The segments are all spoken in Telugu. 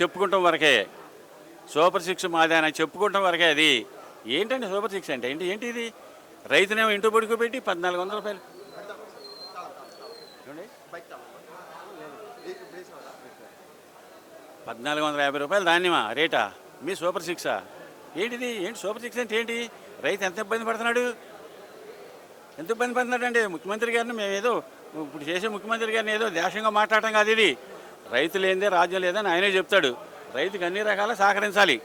చెప్పుకుంటాం వరకే. సూపర్ సిక్స్ మాదే అని చెప్పుకుంటాం వరకే అది. ఏంటండి సూపర్ సిక్స్ అంటే? ఏంటి ఏంటి ఇది? రైతునేమో ఇంటూ పడుకోబెట్టి పద్నాలుగు వందల రూపాయలు. పద్నాలుగు వందల యాభై రూపాయలు ధాన్యమా? రేటా? మీ సూపర్ సిక్సా? ఏంటిది? ఏంటి సూపర్ సిక్స్ అంటే ఏంటి? రైతు ఎంత ఇబ్బంది పడుతున్నాడు? ఎంత ఇబ్బంది పడుతున్నాడు ముఖ్యమంత్రి గారిని మేము ఏదో ఇప్పుడు చేసే ముఖ్యమంత్రి గారిని ఏదో దేశంగా మాట్లాడటం కాదు ఇది. రైతు లేనిదే రాజ్యం లేదని ఆయనే చెప్తాడు. రైతుకి అన్ని రకాల సహకరించాలి.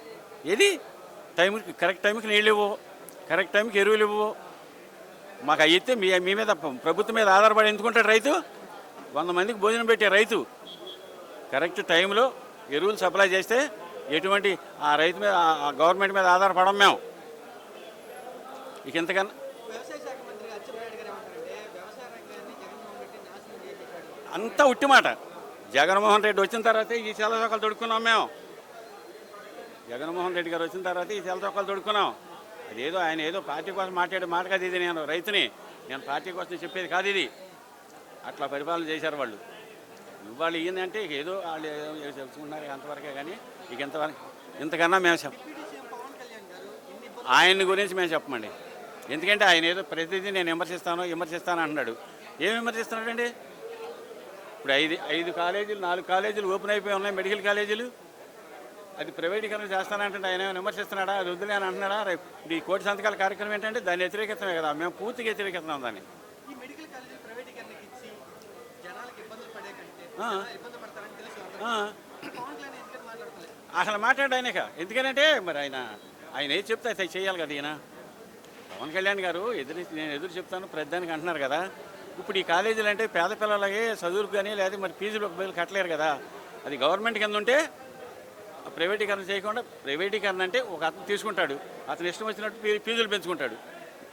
ఏది? టైంకి కరెక్ట్ టైంకి నీళ్ళు ఇవ్వు కరెక్ట్ టైంకి ఎరువులు ఇవ్వు. మాకు అయితే మీ మీ మీద ప్రభుత్వం మీద ఆధారపడి ఎందుకుంటాడు రైతు? వంద మందికి భోజనం పెట్టే రైతు. కరెక్ట్ టైంలో ఎరువులు సప్లై చేస్తే ఎటువంటి ఆ రైతు మీద ఆ గవర్నమెంట్ మీద ఆధారపడం మేము. ఇక ఇంతకన్నా అంతా ఉట్టి మాట. జగన్మోహన్ రెడ్డి వచ్చిన తర్వాత ఈ సెల చొక్కలు తొడుక్కున్నాం మేము. జగన్మోహన్ రెడ్డి గారు వచ్చిన తర్వాత ఈ సెల చొక్కలు తొడుక్కున్నాం. అదేదో ఆయన ఏదో పార్టీ కోసం మాట్లాడే మాట కాదు ఇది నేను రైతుని. నేను పార్టీ కోసం చెప్పేది కాదు ఇది. అట్లా పరిపాలన చేశారు వాళ్ళు. ఇవాళ ఏంటంటే ఏదో వాళ్ళు ఏదో తెలుసుకున్నారు అంతవరకే కానీ ఇక ఇంతవరకు ఇంతకన్నా మేము చెప్ డిప్యూటీ సీఎం పవన్ కళ్యాణ్ గారు ఇన్ని ఇబ్బందులు ఆయన గురించి మేము చెప్పమండి. ఎందుకంటే ఆయన ఏదో ప్రతిదీ నేను విమర్శిస్తాను విమర్శిస్తాను అంటున్నాడు ఏం విమర్శిస్తున్నాడండి? ఇప్పుడు ఐదు ఐదు కాలేజీలు నాలుగు కాలేజీలు ఓపెన్ అయిపోయి ఉన్నాయి మెడికల్ కాలేజీలు. అది ప్రైవేటీకరణ చేస్తానంటే ఆయన ఏమైనా విమర్శిస్తున్నాడా? అది వద్దులే అని అంటున్నాడా? రేపు ఈ కోటి సంతకాల కార్యక్రమం ఏంటంటే దాన్ని వ్యతిరేకిస్తున్నాం కదా. మేము పూర్తిగా వ్యతిరేకిస్తున్నాం దాన్ని. అసలు మాట్లాడు ఆయనక ఎందుకనంటే మరి ఆయన ఆయన ఏది చెప్తే చేయాలి కదా ఈయన. పవన్ కళ్యాణ్ గారు ఎదురు నేను ఎదురు చెప్తాను ప్రతిదానికి అంటున్నారు కదా. ఇప్పుడు ఈ కాలేజీలు అంటే పేద పిల్లలకి చదువులకు కానీ లేదా మరి ఫీజులు ఒక బిల్లు కట్టలేరు కదా. అది గవర్నమెంట్ కింద ఉంటే ప్రైవేటీకరణ చేయకుండా ప్రైవేటీకరణ అంటే ఒక అతను తీసుకుంటాడు. అతను ఇష్టం వచ్చినట్టు ఫీజులు పెంచుకుంటాడు.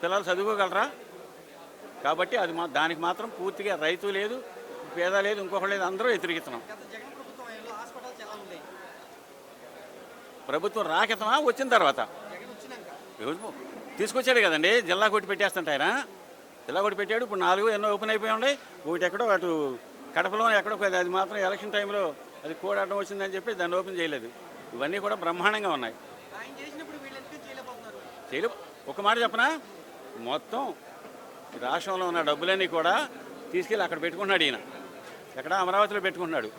పిల్లలు చదువుకోగలరా? కాబట్టి అది మా దానికి మాత్రం పూర్తిగా రైతు లేదు పేద లేదు ఇంకొకటి లేదు అందరూ వ్యతిరేకిస్తున్నాం. ప్రభుత్వం రాకెత్తమా? వచ్చిన తర్వాత? తీసుకొచ్చాడు కదండి. జిల్లా కొట్టి పెట్టేస్తుంటే ఆయన. జిల్లా కొట్టి పెట్టాడు. ఇప్పుడు నాలుగు ఎన్నో ఓపెన్ అయిపోయి ఉన్నాయి. ఒకటి ఎక్కడో అటు కడపలో ఎక్కడో అది మాత్రం ఎలక్షన్ టైంలో అది కోడ్ అడ్డం వచ్చిందని చెప్పి దాన్ని ఓపెన్ చేయలేదు. ఇవన్నీ కూడా బ్రహ్మాండంగా ఉన్నాయి. చేయలే. ఒక మాట చెప్పనా? మొత్తం రాష్ట్రంలో ఉన్న డబ్బులన్నీ కూడా తీసుకెళ్ళి అక్కడ పెట్టుకున్నాడు ఈయన. ఎక్కడ అమరావతిలో పెట్టుకున్నాడు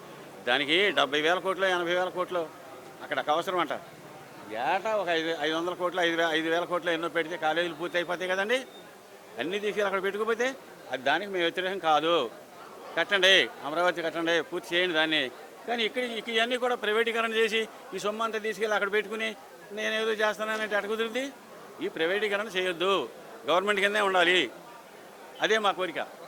దానికి డెబ్బై వేల కోట్లు ఎనభై వేల కోట్లు అక్కడ అవసరం అంట. ఏటా ఒక ఐదు ఐదు వందల కోట్లు ఐదు ఐదు వేల కోట్లు ఎన్నో పెడితే కాలేజీలు పూర్తి అయిపోతాయి కదండి? అన్నీ తీసుకెళ్ళి అక్కడ పెట్టుకోపోతే అది దానికి మేము వ్యతిరేకం కాదు. కట్టండి అమరావతి కట్టండి పూర్తి చేయండి దాన్ని. కానీ ఇక్కడ ఇవన్నీ కూడా ప్రైవేటీకరణ చేసి ఈ సొమ్ము అంతా తీసుకెళ్ళి అక్కడ పెట్టుకుని నేను ఏదో చేస్తానంటే అట కుదిరింది ఈ ప్రైవేటీకరణ చేయొద్దు. గవర్నమెంట్ కిందే ఉండాలి. అదే మా కోరిక.